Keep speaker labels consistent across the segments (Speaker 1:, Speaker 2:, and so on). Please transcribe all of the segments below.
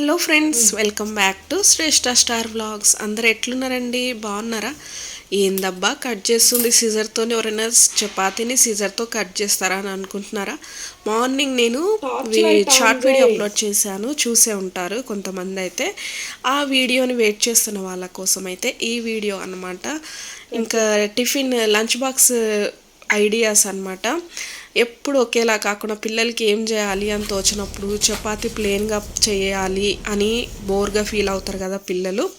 Speaker 1: Hello friends welcome back to Shreshta star vlogs అందరు ఎట్లున్నారండి? బాగున్నారా? ఏందబ్బా కట్ చేస్తుంది సీజర్తో ఎవరైనా చపాతీని సీజర్తో కట్ చేస్తారా అని అనుకుంటున్నారా? మార్నింగ్ నేను షార్ట్ వీడియో అప్లోడ్ చేశాను. చూసే ఉంటారు కొంతమంది అయితే. ఆ వీడియోని వెయిట్ చేస్తున్న వాళ్ళ కోసం అయితే ఈ వీడియో అన్నమాట. ఇంకా టిఫిన్ లంచ్ బాక్స్ ఐడియాస్ అన్నమాట. ఎప్పుడు ఒకేలా కాకుండా పిల్లలకి ఏం చేయాలి అని తోచినప్పుడు చపాతి ప్లెయిన్గా చేయాలి అని బోర్గా ఫీల్ అవుతారు కదా పిల్లలు.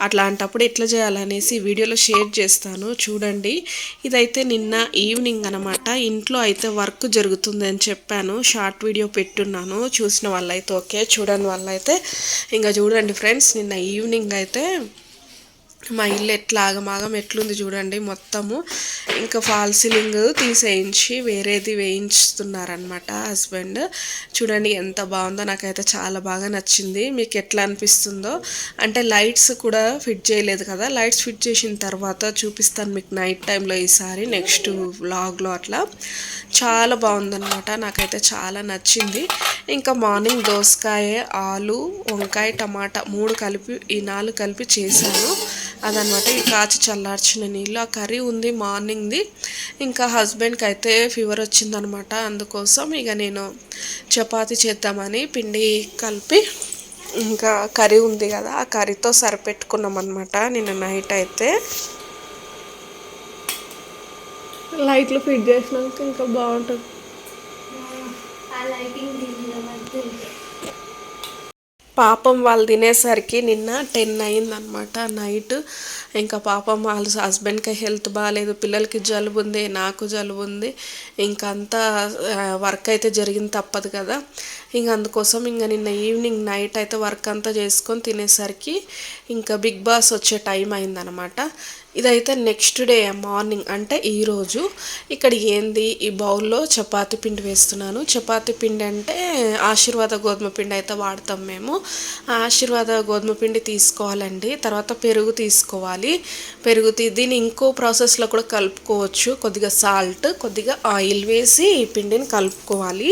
Speaker 1: అట్లాంటప్పుడు ఎట్లా చేయాలనేసి వీడియోలో షేర్ చేస్తాను. చూడండి. ఇదైతే నిన్న ఈవినింగ్ అనమాట ఇంట్లో అయితే వర్క్ జరుగుతుంది అని చెప్పాను. షార్ట్ వీడియో పెట్టున్నాను. చూసిన వాళ్ళైతే ఓకే చూడని వాళ్ళైతే ఇంకా చూడండి ఫ్రెండ్స్ నిన్న ఈవినింగ్ అయితే మా ఇల్లు ఎట్లా ఆగమాగం ఎట్లుంది చూడండి మొత్తము. ఇంకా ఫాల్ సీలింగ్ తీసేయించి వేరేది వేయించుతున్నారనమాట హస్బెండ్. చూడండి ఎంత బాగుందో నాకైతే చాలా బాగా నచ్చింది. మీకు ఎట్లా అనిపిస్తుందో. అంటే లైట్స్ కూడా ఫిట్ చేయలేదు కదా. లైట్స్ ఫిట్ చేసిన తర్వాత చూపిస్తాను మీకు నైట్ టైంలో ఈసారి నెక్స్ట్ వ్లాగ్లో అట్లా. చాలా బాగుందనమాట నాకైతే చాలా నచ్చింది. ఇంకా మార్నింగ్ దోసకాయ ఆలు వంకాయ టమాటా మూడు కలిపి ఈ నాలుగు కలిపి చేశాను. అదనమాట. ఈ కాచి చల్లార్చిన నీళ్ళు. ఆ కర్రీ ఉంది మార్నింగ్ది. ఇంకా హస్బెండ్కి అయితే ఫీవర్ వచ్చిందనమాట. అందుకోసం ఇక నేను చపాతీ చేద్దామని పిండి కలిపి ఇంకా కర్రీ ఉంది కదా ఆ కర్రీతో సరిపెట్టుకున్నాం అనమాట నిన్న నైట్ అయితే. లైట్లు ఫిట్ చేసినాక ఇంకా బాగుంటుంది. పాపం వాళ్ళు తినేసరికి నిన్న టెన్ అయిందనమాట నైట్. ఇంకా పాపం వాళ్ళ హస్బెండ్కి హెల్త్ బాగాలేదు పిల్లలకి జలుబు ఉంది నాకు జలుబు ఉంది. ఇంకంతా అంతా వర్క్ అయితే జరిగింది తప్పదు కదా. ఇంక అందుకోసం ఇంకా నిన్న ఈవినింగ్ నైట్ అయితే వర్క్ అంతా చేసుకొని తినేసరికి ఇంకా బిగ్ బాస్ వచ్చే టైం అయిందనమాట ఇదైతే నెక్స్ట్ డే మార్నింగ్ అంటే ఈరోజు ఇక్కడ ఏంది? ఈ బౌల్లో చపాతి పిండి వేస్తున్నాను. చపాతి పిండి అంటే ఆశీర్వాద గోధుమ పిండి అయితే వాడతాం మేము. ఆశీర్వాద గోధుమ పిండి తీసుకోవాలండి. తర్వాత పెరుగు తీసుకోవాలి. పెరుగు దీన్ని ఇంకో ప్రాసెస్లో కూడా కలుపుకోవచ్చు. కొద్దిగా సాల్ట్ కొద్దిగా ఆయిల్ వేసి ఈ పిండిని కలుపుకోవాలి.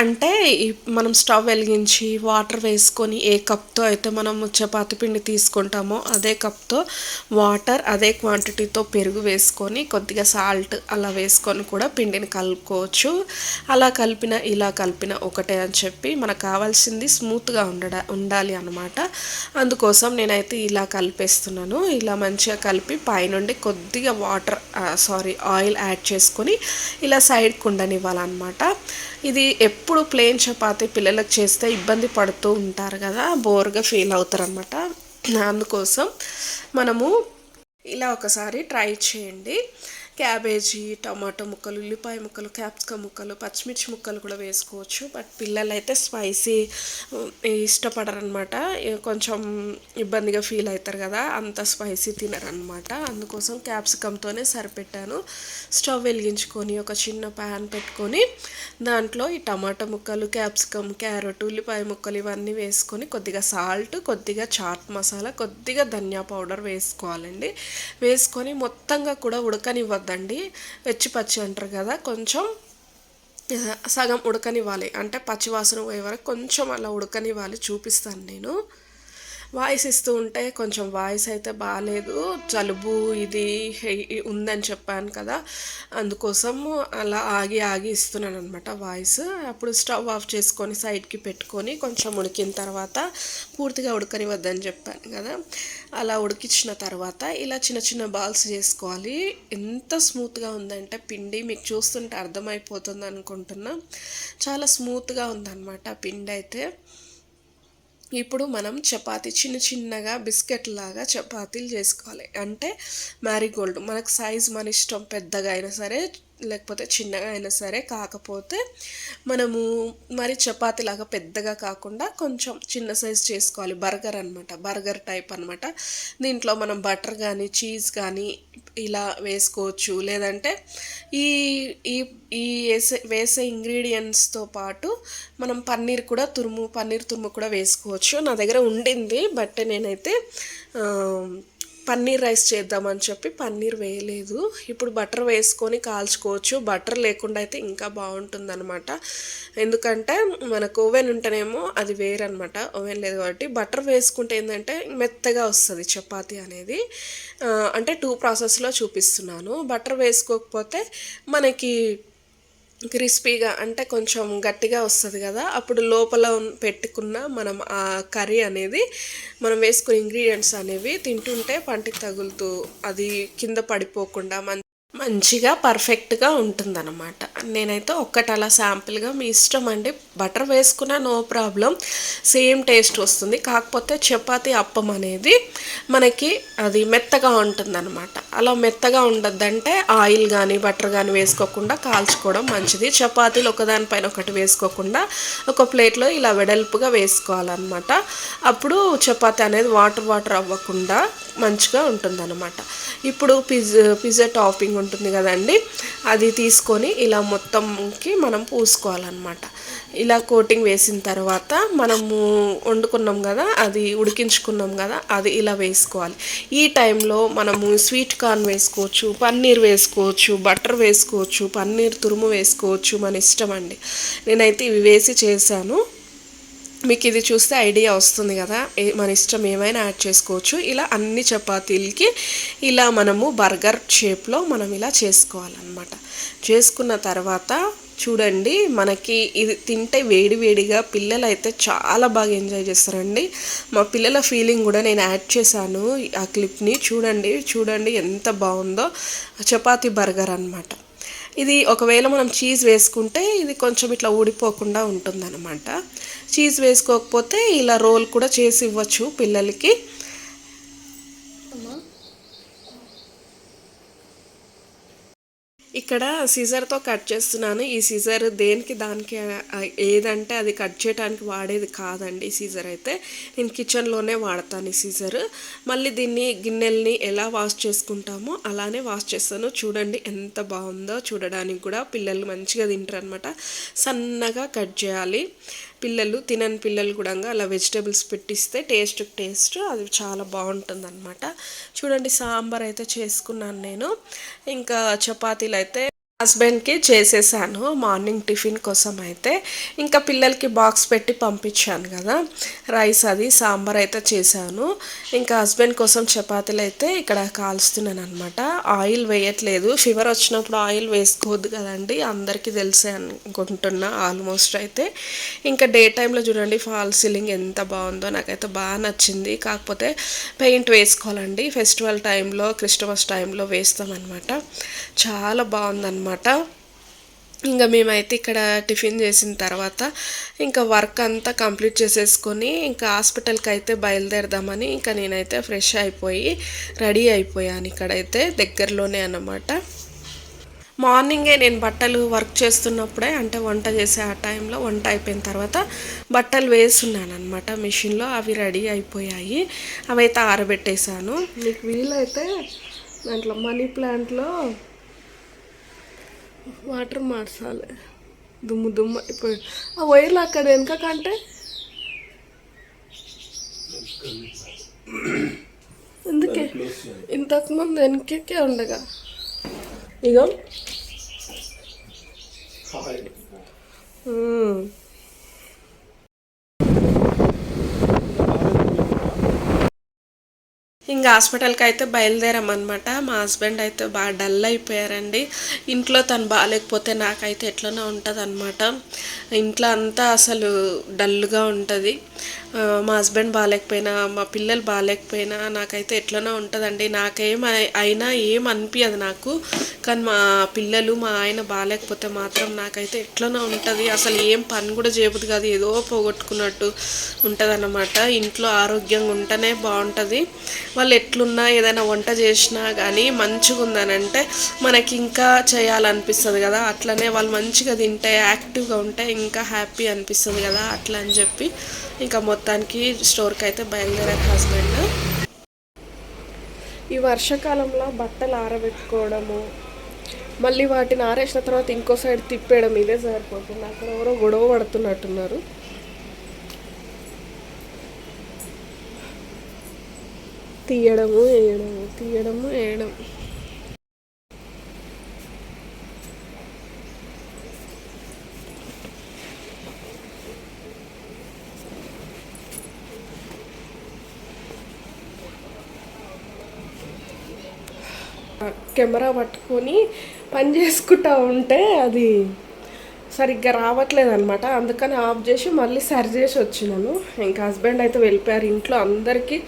Speaker 1: అంటే మనం స్టవ్ వెలిగించి వాటర్ వేసుకొని ఏ కప్తో అయితే మనం చపాతి పిండి తీసుకుంటామో అదే కప్తో వాటర్ అదే క్వాంటిటీతో పెరుగు వేసుకొని కొద్దిగా సాల్ట్ అలా వేసుకొని కూడా పిండిని కలుపుకోవచ్చు. అలా కలిపిన ఇలా కలిపిన ఒకటే అని చెప్పి మనకు కావాల్సింది స్మూత్గా ఉండడ ఉండాలి అనమాట అందుకోసం నేనైతే ఇలా కలిపేస్తున్నాను. ఇలా మంచిగా కలిపి పైనుండి కొద్దిగా వాటర్ సారీ ఆయిల్ యాడ్ చేసుకొని ఇలా సైడ్కి ఉండనివ్వాలన్నమాట ఇది ఎప్పుడు ప్లేన్ చపాతీ పిల్లలకు చేస్తే ఇబ్బంది పడుతూ ఉంటారు కదా బోర్గా ఫీల్ అవుతారనమాట అందుకోసం మనము ఇలా ఒకసారి ట్రై చేయండి. క్యాబేజీ టమాటో ముక్కలు ఉల్లిపాయ ముక్కలు క్యాప్సికమ్ ముక్కలు పచ్చిమిర్చి ముక్కలు కూడా వేసుకోవచ్చు. బట్ పిల్లలు అయితే స్పైసీ ఇష్టపడరనమాట. కొంచెం ఇబ్బందిగా ఫీల్ అవుతారు కదా అంత స్పైసీ తినరనమాట. అందుకోసం క్యాప్సికమ్తోనే సరిపెట్టాను. స్టవ్ వెలిగించుకొని ఒక చిన్న ప్యాన్ పెట్టుకొని దాంట్లో ఈ టమాటో ముక్కలు క్యాప్సికమ్ క్యారెట్ ఉల్లిపాయ ముక్కలు ఇవన్నీ వేసుకొని కొద్దిగా సాల్ట్ కొద్దిగా చాట్ మసాలా కొద్దిగా ధనియా పౌడర్ వేసుకోవాలండి. వేసుకొని మొత్తంగా కూడా ఉడకనివ్వద్దు. వద్దండి. వెచ్చి పచ్చి అంటారు కదా కొంచెం సగం ఉడకనివ్వాలి. అంటే పచ్చివాసన పోయే వరకు కొంచెం అలా ఉడకనివ్వాలి చూపిస్తాను నేను. వాయిస్ ఇస్తూ ఉంటే కొంచెం వాయిస్ అయితే బాగాలేదు జలుబు ఇది ఉందని చెప్పాను కదా. అందుకోసం అలా ఆగి ఆగి ఇస్తున్నాను అనమాట వాయిస్. అప్పుడు స్టవ్ ఆఫ్ చేసుకొని సైడ్కి పెట్టుకొని కొంచెం ఉడికిన తర్వాత పూర్తిగా ఉడకనివద్దని చెప్పాను కదా. అలా ఉడికించిన తర్వాత ఇలా చిన్న చిన్న బాల్స్ చేసుకోవాలి. ఎంత స్మూత్గా ఉందంటే పిండి మీకు చూస్తుంటే అర్థమైపోతుంది అనుకుంటున్నా చాలా స్మూత్గా ఉందన్నమాట పిండి అయితే ఇప్పుడు మనం చపాతి చిన్న చిన్నగా బిస్కెట్ లాగా చపాతీలు చేసుకోవాలి. అంటే మ్యారీగోల్డ్ మనకు సైజ్ మన ఇష్టం పెద్దగా అయినా సరే లేకపోతే చిన్నగా అయినా సరే కాకపోతే మనము మరి చపాతి లాగా పెద్దగా కాకుండా కొంచెం చిన్న సైజ్ చేసుకోవాలి. బర్గర్ అనమాట బర్గర్ టైప్ అనమాట దీంట్లో మనం బటర్ కానీ చీజ్ కానీ ఇలా వేసుకోవచ్చు. లేదంటే ఈ ఈ ఈ వేసే వేసే ఇంగ్రీడియంట్స్తో పాటు మనం పన్నీర్ కూడా తురుము పన్నీర్ తురుము కూడా వేసుకోవచ్చు. నా దగ్గర ఉండింది బట్ నేనైతే పన్నీర్ రైస్ చేద్దామని చెప్పి పన్నీర్ వేయలేదు. ఇప్పుడు బటర్ వేసుకొని కాల్చుకోవచ్చు. బటర్ లేకుండా అయితే ఇంకా బాగుంటుంది అనమాట ఎందుకంటే మనకు ఓవెన్ ఉంటేనేమో అది వేరనమాట ఓవెన్ లేదు కాబట్టి బటర్ వేసుకుంటే ఏంటంటే మెత్తగా వస్తుంది చపాతి అనేది. అంటే టూ ప్రాసెస్లో చూపిస్తున్నాను. బటర్ వేసుకోకపోతే మనకి క్రిస్పీగా అంటే కొంచెం గట్టిగా వస్తుంది కదా అప్పుడు లోపల పెట్టుకున్న మనం ఆ కర్రీ అనేది మనం వేసుకునే ఇంగ్రీడియంట్స్ అనేవి తింటుంటే పంటికి తగులుతూ అది కింద పడిపోకుండా మంచి మంచిగా పర్ఫెక్ట్గా ఉంటుందన్నమాట. నేనైతే ఒక్కటి అలా శాంపుల్గా మీ ఇష్టం అండి. బటర్ వేసుకున్నా నో ప్రాబ్లం. సేమ్ టేస్ట్ వస్తుంది. కాకపోతే చపాతి అప్పం అనేది మనకి అది మెత్తగా ఉంటుందన్నమాట. అలా మెత్తగా ఉండద్దంటే ఆయిల్ కానీ బటర్ కానీ వేసుకోకుండా కాల్చుకోవడం మంచిది. చపాతీలు ఒకదానిపైన ఒకటి వేసుకోకుండా ఒక ప్లేట్లో ఇలా వెడల్పుగా వేసుకోవాలన్నమాట. అప్పుడు చపాతి అనేది వాటర్ వాటర్ అవ్వకుండా మంచిగా ఉంటుందన్నమాట. ఇప్పుడు పిజ్ పిజ్జా టాపింగ్ ఉంటుంది. కదండి. అది తీసుకొని ఇలా మొత్తంకి మనం పూసుకోవాలన్నమాట. ఇలా కోటింగ్ వేసిన తర్వాత మనము వండుకున్నాం కదా అది ఉడికించుకున్నాం కదా అది ఇలా వేసుకోవాలి. ఈ టైంలో మనము స్వీట్ కార్న్ వేసుకోవచ్చు పన్నీర్ వేసుకోవచ్చు బటర్ వేసుకోవచ్చు పన్నీర్ తురుము వేసుకోవచ్చు మన ఇష్టం అండి. నేనైతే ఇవి వేసి చేశాను. మీకు ఇది చూస్తే ఐడియా వస్తుంది కదా. మన ఇష్టం ఏమైనా యాడ్ చేసుకోవచ్చు. ఇలా అన్ని చపాతీలకి ఇలా మనము బర్గర్ షేప్లో మనం ఇలా చేసుకోవాలన్నమాట. చేసుకున్న తర్వాత చూడండి మనకి ఇది తింటే వేడివేడిగా పిల్లలు అయితే చాలా బాగా ఎంజాయ్ చేస్తారండి. మా పిల్లల ఫీలింగ్ కూడా నేను యాడ్ చేశాను ఆ క్లిప్ని. చూడండి చూడండి ఎంత బాగుందో. చపాతీ బర్గర్ అన్నమాట. ఇది ఒకవేళ మనం చీజ్ వేసుకుంటే ఇది కొంచెం ఇట్లా ఊడిపోకుండా ఉంటుందన్నమాట. చీజ్ వేసుకోకపోతే ఇలా రోల్ కూడా చేసి ఇవ్వచ్చు పిల్లలకి. ఇక్కడ సీజర్తో కట్ చేస్తున్నాను. ఈ సీజర్ దేనికి దానికి ఏదంటే అది కట్ చేయడానికి వాడేది కాదండి ఈ సీజర్ అయితే. నేను కిచెన్లోనే వాడతాను ఈ సీజర్. మళ్ళీ దీన్ని గిన్నెల్ని ఎలా వాష్ చేసుకుంటామో అలానే వాష్ చేస్తాను. చూడండి ఎంత బాగుందో చూడడానికి కూడా పిల్లలు మంచిగా తింటారు అనమాట సన్నగా కట్ చేయాలి. పిల్లలు తినని పిల్లలు కూడా అలా వెజిటేబుల్స్ పెట్టిస్తే టేస్ట్ టేస్ట్ అది చాలా బాగుంటుంది అనమాట చూడండి సాంబార్ అయితే చేసుకున్నాను నేను. ఇంకా చపాతీలు అయితే హస్బెండ్కి చేసేసాను మార్నింగ్ టిఫిన్ కోసం అయితే. ఇంకా పిల్లలకి బాక్స్ పెట్టి పంపించాను కదా. రైస్ అది సాంబార్ అయితే చేశాను. ఇంకా హస్బెండ్ కోసం చపాతీలు అయితే ఇక్కడ కాల్స్తున్నాను అనమాట ఆయిల్ వేయట్లేదు. ఫీవర్ వచ్చినప్పుడు ఆయిల్ వేసుకోవద్దు కదండి. అందరికీ తెలిసే అనుకుంటున్నా ఆల్మోస్ట్ అయితే. ఇంకా డే టైంలో చూడండి ఫాల్ సీలింగ్ ఎంత బాగుందో నాకైతే బాగా నచ్చింది. కాకపోతే పెయింట్ వేసుకోవాలండి. ఫెస్టివల్ టైంలో క్రిస్టమస్ టైంలో వేస్తామన్నమాట. చాలా బాగుందన్నమాట. ఇంకా మేమైతే ఇక్కడ టిఫిన్ చేసిన తర్వాత ఇంకా వర్క్ అంతా కంప్లీట్ చేసేసుకొని ఇంకా హాస్పిటల్కి అయితే బయలుదేరదామని ఇంకా నేనైతే ఫ్రెష్ అయిపోయి రెడీ అయిపోయాను ఇక్కడైతే దగ్గరలోనే అన్నమాట. మార్నింగే నేను బట్టలు వర్క్ చేస్తున్నప్పుడే అంటే వంట చేసే ఆ టైంలో వంట అయిపోయిన తర్వాత బట్టలు వేస్తున్నాను అనమాట మిషన్లో అవి రెడీ అయిపోయాయి. అవైతే ఆరబెట్టేశాను. మీకు వీలైతే దాంట్లో మనీ ప్లాంట్లో వాటర్ మార్చాలి. దుమ్ము దుమ్ము అయిపోయి. ఆ వైర్లు అక్కడ వెనక కంటే ఎందుకే? ఇంతకు ముందు వెనకే ఉండగా. ఇగో. ఇంకా హాస్పిటల్కి అయితే బయలుదేరామన్నమాట. మా హస్బెండ్ అయితే బాగా డల్ అయిపోయారండి. ఇంట్లో తను బాగాలేకపోతే నాకైతే ఎట్లనో ఉంటుంది అనమాట ఇంట్లో అంతా అసలు డల్గా ఉంటుంది. మా హస్బెండ్ బాగాలేకపోయినా మా పిల్లలు బాగాలేకపోయినా నాకైతే ఎట్లనో ఉంటుందండి. నాకేం అయినా ఏం అనిపించదు నాకు. కానీ మా పిల్లలు మా ఆయన బాగాలేకపోతే మాత్రం నాకైతే ఎట్లనో ఉంటుంది. అసలు ఏం పని కూడా చేయబుద్ది కాదు. ఏదో పోగొట్టుకున్నట్టు ఉంటుంది ఇంట్లో ఆరోగ్యంగా ఉంటేనే బాగుంటుంది. వాళ్ళు ఎట్లున్నా ఏదైనా వంట చేసినా కానీ మంచిగా ఉందనంటే మనకి ఇంకా చేయాలనిపిస్తుంది కదా. అట్లనే వాళ్ళు మంచిగా తింటే యాక్టివ్గా ఉంటే ఇంకా హ్యాపీ అనిపిస్తుంది కదా. అట్లా అని చెప్పి ఇంకా మొత్తానికి స్టోర్కి అయితే బయలుదేరారు హస్బెండ్. ఈ వర్షాకాలంలో బట్టలు ఆరబెట్టుకోవడము మళ్ళీ వాటిని ఆరేసిన తర్వాత ఇంకో సైడ్ తిప్పేయడం ఇదే సరిపోతుంది. అక్కడ ఎవరో గొడవ పడుతున్నట్టున్నారు. తీయడము వేయడము తీయడము వేయడం. కెమెరా పట్టుకొని పని చేసుకుంటా ఉంటే అది సరిగ్గా రావట్లేదు అనమాట అందుకని ఆఫ్ చేసి మళ్ళీ సరి చేసి వచ్చినాను. ఇంకా హస్బెండ్ అయితే వెళ్ళిపోయారు ఇంట్లో. అందరికీ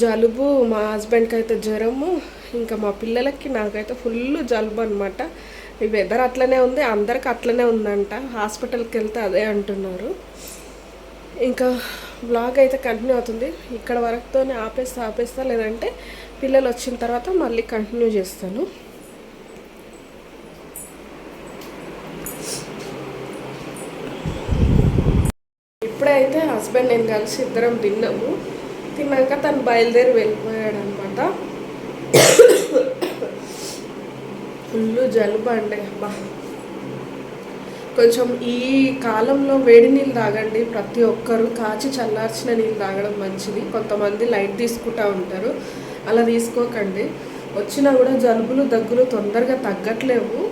Speaker 1: జలుబు మా హస్బెండ్కి అయితే జ్వరము ఇంకా మా పిల్లలకి నాకైతే ఫుల్ జలుబు అనమాట ఈ వెదర్ అట్లనే ఉంది అందరికి అట్లనే ఉందంట. హాస్పిటల్కి వెళ్తే అదే అంటున్నారు. ఇంకా బ్లాగ్ అయితే కంటిన్యూ అవుతుంది. ఇక్కడ వరకుతోనే ఆపేస్తా ఆపేస్తా లేదంటే పిల్లలు వచ్చిన తర్వాత మళ్ళీ కంటిన్యూ చేస్తాను. ఇప్పుడైతే హస్బెండ్ నేను కలిసి ఇద్దరం తిన్నాము. తిన్నాక తను బయలుదేరి వెళ్ళిపోయాడు అనమాట ఫుల్ జలుబు అండి అబ్బా. కొంచెం ఈ కాలంలో వేడి నీళ్ళు తాగండి. ప్రతి ఒక్కరు కాచి చల్లార్చిన నీళ్ళు తాగడం మంచిది. కొంతమంది లైట్ తీసుకుంటా ఉంటారు. అలా తీసుకోకండి. వచ్చినా కూడా జలుబులు దగ్గులు తొందరగా తగ్గట్లేవు.